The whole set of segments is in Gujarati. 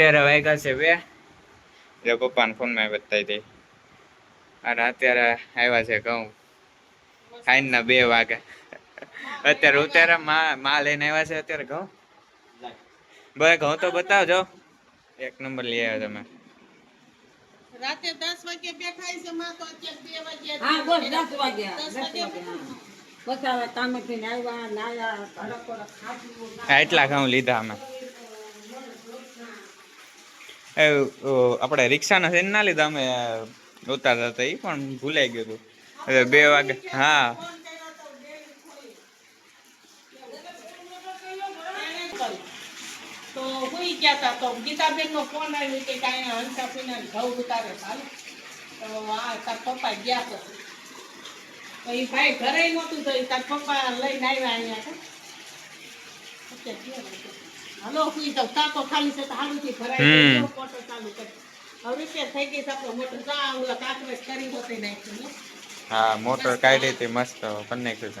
અત્યારે વાગ્યા છે બે. એટલે પપ્પાને ફોનમાં બતાવી દઈ અને અત્યારે આવ્યા છે ઘઉં. ખાઈને બે વાગે. અત્યારે ઉતારા માં માં લઈને આવ્યા છે અત્યારે ઘઉં. ભાઈ ઘઉં તો બતાવજો. એક નંબર લઈ આવ્યો તમે. રાતે દસ વાગે બેઠા છે માં તો અત્યારે બે વાગે હા બસ દસ વાગ્યા દસ દસ વાગે વાગ્યા. પછી હવે કામેથી આવ્યા નાયા કડક કડક ખાધું આ એટલા ઘઉં લીધા અમે. આપણે રિક્ષાના છે ના લીધા અમે ઉતારતા હતા, એ પણ ભૂલાઈ ગયું હતું. બે વાગે, હા. તો હુઈ ગયા તા, તો ગીતાબેન નો ફોન આવ્યો કે પપ્પા ગયા ભાઈ ઘરે નહોતું, તો તાર પપ્પા લઈને આવ્યા અહીંયા. હા મોટર કાઢી હતી મસ્ત બંને બોલ.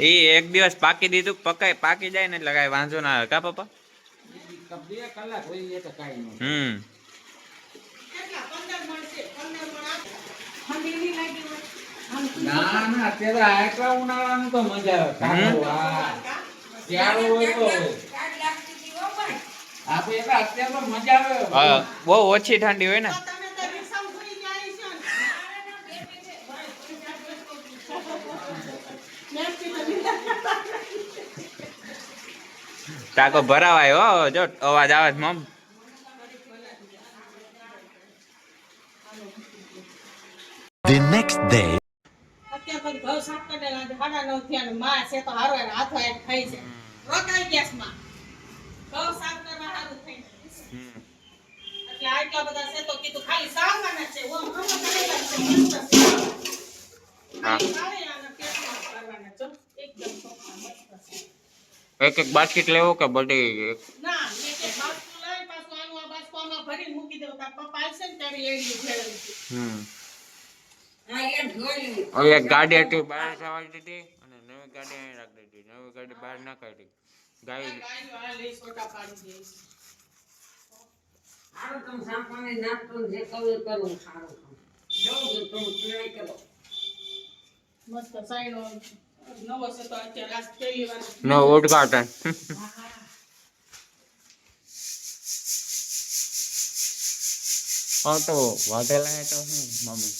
એ એક દિવસ પાકી દીધું પકાઈ પાકી જાય ને એટલે કઈ વાંધો ના આવે. કા પપ્પા? બે કલાક હોય તો કાંઈ નહીં હમ. ના ના અત્યારે આટલા ઉનાળાનું તો મજા આવે. શિયાળો હોય તો આપણે એટલે અત્યારે તો મજા આવે. બહુ ઓછી ઠંડી હોય ને. ટાંકો ભરાવાય હો જો અવાજ આવે છે મમ. The next day. એક એક એક બાસ્કેટ લેવો કે બધી ના એક એક બાસ્કું લઈ ભરીને મૂકી દેવું તાર પપ્પા આવશે ને ત્યારે એડી ફેરવી હમ હવે એક ગાડી હતી બહાર સવારી દીધી અને નવી ગાડી અહીં રાખી દીધી નવી ગાડી બહાર ના કાઢી ગાડી ગાયનું આ લઈ સોટા પાડી દે સારું તમે સાંપાણી નાખતો ને જે કહું એ કરવું સારું જવું છે તમે ટ્રાય કરો મસ્ત સાઈડો નવો છે તો અત્યારે આજ પહેલી વાર નો ઉદઘાટન હા તો વાટેલા હે તો શું મમ્મી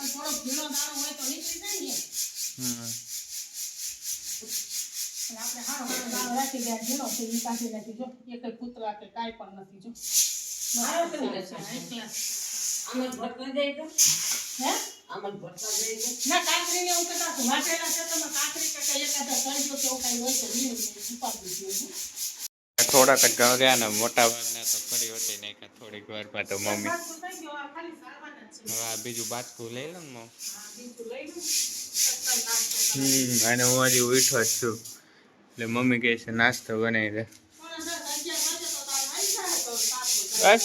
પણ થોડોક ઝીણો દાણો હોય તો નીકળી જાય ને. હમ. આપણે હારો હારો દાણો રાખી દે ઝીણો છે ઈ કાઢી નાખી જો. એક કૂતરા કે કાંઈ પણ નથી જો. મારો મસ્ત છે, આમાં જાય તો? હે? આમાં ભરતા જાય તો? ના એવું કહેતા હતું વાટેલા છે તમે કાંકરી કે કંઈ એકાદા કરજો કે એવું કાંઈ હોય તો લીલું ઉપાડી દીધું થોડાક જ ગયા ને મોટા ભાગના તો ફરી નહીં નાખ્યા થોડીક વારમાં તો મમ્મી. હવે આ બીજું બાટકું લઈ લો ને મમ હા, બીજું લઈ લઉં નાસ્તો હમ અને હું હજી ઉઠો જ છું. એટલે મમ્મી કહે છે નાસ્તો બનાવી દે. બસ.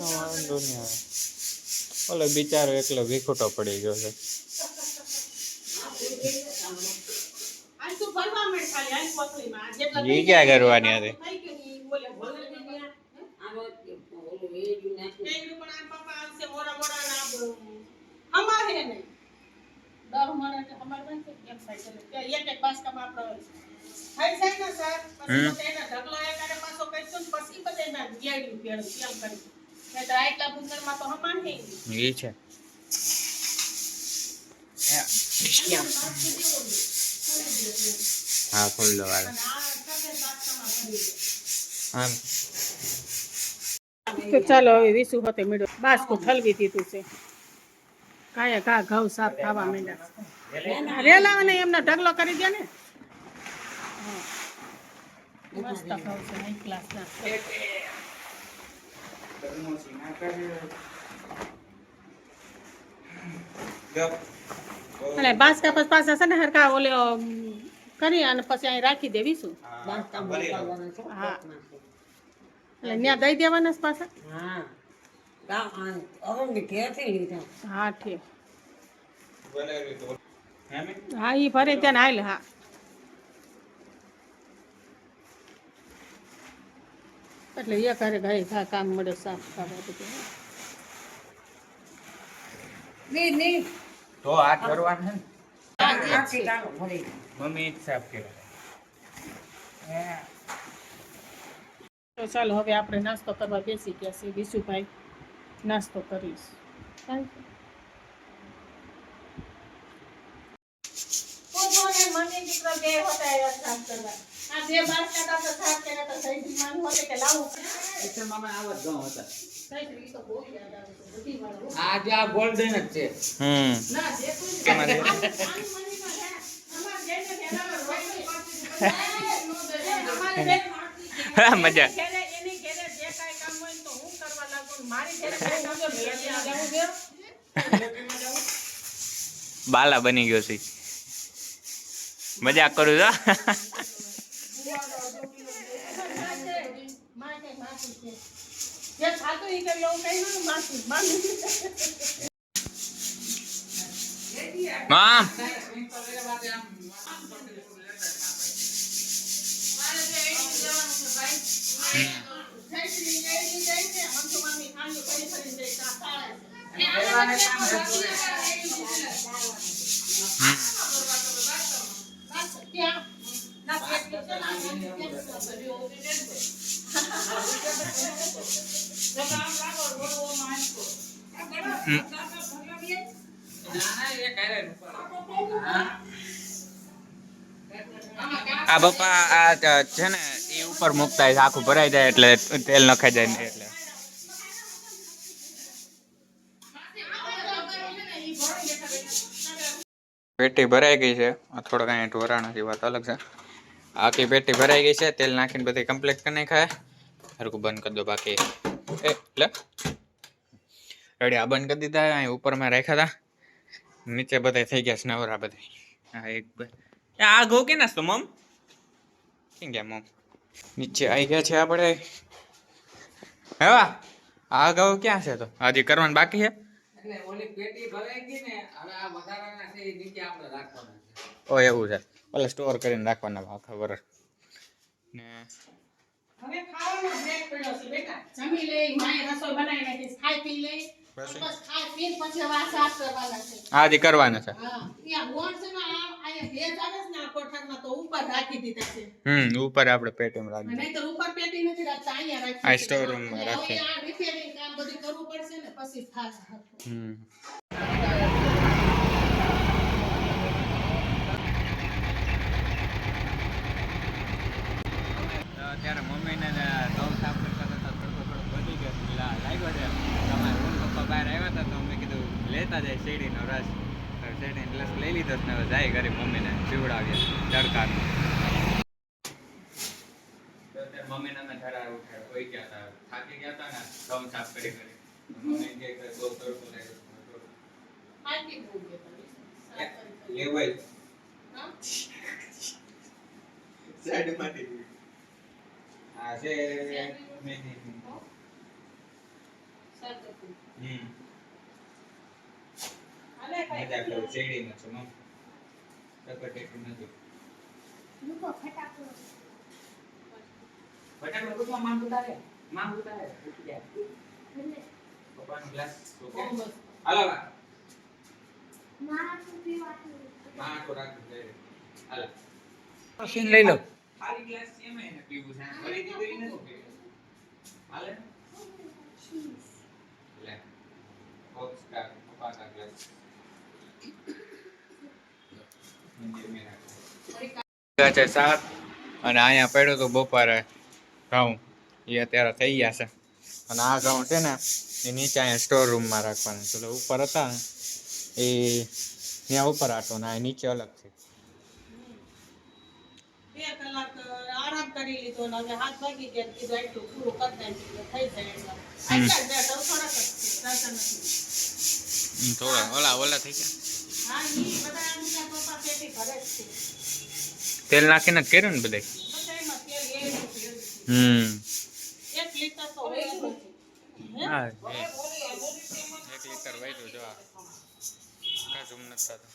વાંધો નહીં આવે ઓલો બિચારો એકલો વિખોટો પડી ગયો છે. ઈ ક્યાં કરવાની હતી? ઈ છે? નહીં. ખોલી દે હા વાળા. આમ. તો ચાલો હવે વિસુ હોતે મેળ્યો બાસકું ઠલવી દીધું છે. કાયા કા ઘઉં સાફ થવા માંડ્યા. રેલા અને એમનો ઢગલો કરી દે ને. મસ્ત ઘઉં છે હાઈ ક્લાસના અને બાસકા પછી પાસે છે ને હરકા ઓલે કરી અને પછી અહીં રાખી દેવી શું બાંધતા મોકલવાના છે. હા. એટલે ત્યાં દઈ દેવાના છે પાછા? હા. ઠીક. હા એ ભરે ત્યાં હાલ હા. એટલે એ કરે ગઈ ઘા કામ મળે સાફ કરવા બધું. નહીં નહીં તો આ કરવાનું છે ને. મમ્મી સાફ કર્યા તો ચાલો હવે આપણે નાસ્તો કરવા બેસી ગયા છીએ. વિશુભાઈ નાસ્તો કરીશ. એટલે મામા આવા જ ઘઉં હતા. આ જે આ ગોલ્ડન જ છે. હમ. હા, મજા. બાલા બની ગયો છે. મજાક કરું છો જે થાતું ઈ કરી એવું કઈ નતું માથું માનું મામ આ બાપા આ છે ને એ ઉપર મૂકતા આખું ભરાઈ જાય એટલે તેલ નખાઈ જાય ને એટલે. પેટી ભરાઈ ગઈ છે. થોડા કાંઈ ઢોરાણ જેવા વાત અલગ છે. આખી પેટી ભરાઈ ગઈ છે, તેલ નાખીને બધી કમ્પ્લીટ કરી નાખાય. હરકું બંધ કરી દો બાકી. એ રેડી આ બંધ કરી દીધા અહીં ઉપરમાં રાખ્યા હતા. નીચે બધા થઈ ગયા છે નવરા બધા હા એક આ ઘઉં કે નાસ્તો મમ? કેમ ગયા મમ? નીચે આવી ગયા છે આપણે. હેવા આ ઘઉં ક્યાં છે તો? હજી કરવાનું બાકી એટલે આ છે ઓ એવું છે. ઓલે સ્ટોર કરીને રાખવાના આખા વર્ષ ને હવે ખાવાનો બ્રેક પડ્યો છે બેટા. જમી લે માએ રસોઈ બનાવી નાખી ખાઈ પી લે. બસ. ખાઈ પી પછી વાસ સાફ કરવાના છે હા જે કરવાના છે. હા ત્યાં બોર્ડ છે ને આ ભેજ આવે છે ને આ કોઠારમાં તો ઉપર રાખી દીધા છે. હમ ઉપર આપણે પેટીમાં રાખી નહીં તો ઉપર પેટી નથી રાખતા અહીંયા રાખી આ સ્ટોર રૂમમાં. હવે આ રિપેરિંગ કામ બધું કરવું પડશે ને પછી થાય હમ. અત્યારે મમ્મીને ઘઉં સાફ કરતા કરતા થોડો થોડો વધી ગયો. લાગ્યો છે તમારા રૂમ પપ્પા બહાર આવ્યા હતા તો અમે કીધું લેતા જાય શેરડીનો રસ. શેરડીનો રસ લઈ લીધો ને હવે જાય ઘરે મમ્મીને પીવડાવીએ તડકાનો. મમ્મીને અમે ઉઠાડ્યા કોઈ ગયા હતા. થાકી ગયા હતા ને ઘઉં સાફ કરી કરી. મમ્મી કે બહુ તડકો લાગ્યો. લેવાય હા? સાઈડમાંથી આ છે મેથી હમ હાલે મજા કરું શેરડીનો છે મમ ટપટેટું નથી બટાકા પૂછવા માંગુ તારે માંગુ તારે પૂછી જાય પપ્પાનો ગ્લાસ ઓકે. હાલો બા માં તો રાખી દે હાલો મશીન લઈ લો ખાલી ગ્લાસ એમ એને પીવું છે દીધું નથી હાલે લે કોક્સ કા પપ્પા કા ગ્લાસ છે સાત અને અહીંયા પડ્યો તો બપોરે ઘઉં. એ અત્યારે થઈ ગયા છે. અને આ ઘઉં છે ને એ નીચે અહીંયા સ્ટોર રૂમમાં રાખવાના એટલે ઉપર હતા ને એ ત્યાં ઉપર આટો ને આ નીચે અલગ છે. કરી લીધો ને અમે હાથ ભાગી ગયા કીધું એટલું પૂરું કરી નાખ્યું થઈ જાય એટલા. આટલા જ થોડાક જ છે, જાજા નથી. થોડા ઓલા ઓલા થઈ ગયા હા, ઈ બધા આમ ત્યાં પપ્પા પેટી ભરે છે. તેલ નાખીને કર્યું ને બધે. હમ એક લીટર તો હોય જ નથી. હે? હા એક લીટર વાયરું જો આ કાજુ નથી થતું